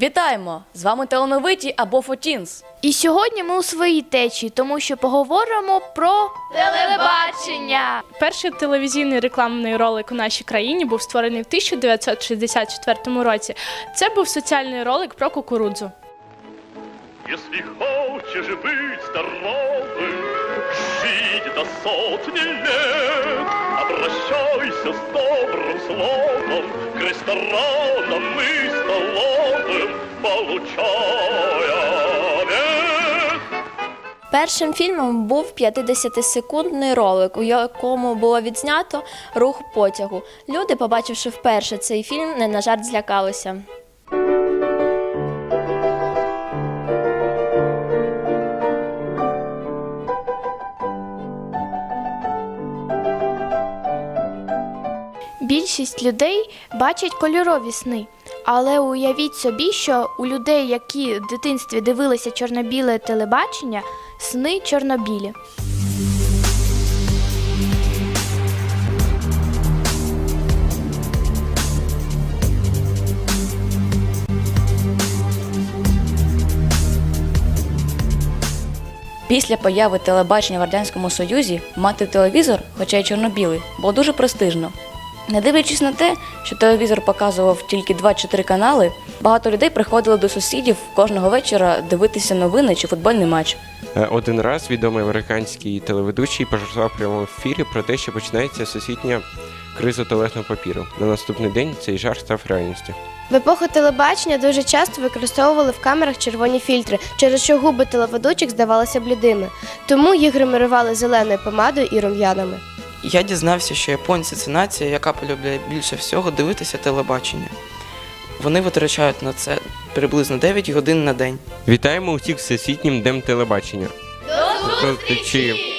Вітаємо! З вами талановиті або Фотінс. І сьогодні ми у своїй течії, тому що поговоримо про телебачення. Перший телевізійний рекламний ролик у нашій країні був створений в 1964 році. Це був соціальний ролик про кукурудзу. Если хочешь быть здоровым, жить до сотни лет, обращайся с добрым словом к ресторанам и столовым, Першим фільмом був 50-секундний ролик, у якому було відзнято рух потягу. Люди, побачивши вперше цей фільм, не на жарт злякалися. Більшість людей бачать кольорові сни. Але уявіть собі, що у людей, які в дитинстві дивилися чорно-біле телебачення, сни чорнобілі. Після появи телебачення в Радянському Союзі мати телевізор, хоча й чорно-білий, було дуже престижно. Не дивлячись на те, що телевізор показував тільки 2 чи 3 канали, багато людей приходили до сусідів кожного вечора дивитися новини чи футбольний матч. Е, Один раз відомий американський телеведучий пожартував в прямому ефірі про те, що починається всесвітня криза туалетного папіру. На наступний день цей жарт став реальністю. В епоху телебачення дуже часто використовували в камерах червоні фільтри, через що губи телеведучих здавалися блідими. Тому їх гримірували зеленою помадою і рум'янами. Я дізнався, що японці це нація, яка полюбляє більше всього дивитися телебачення. Вони витрачають на це приблизно 9 годин на день. Вітаємо усіх всесвітнім днем телебачення. До зустрічі!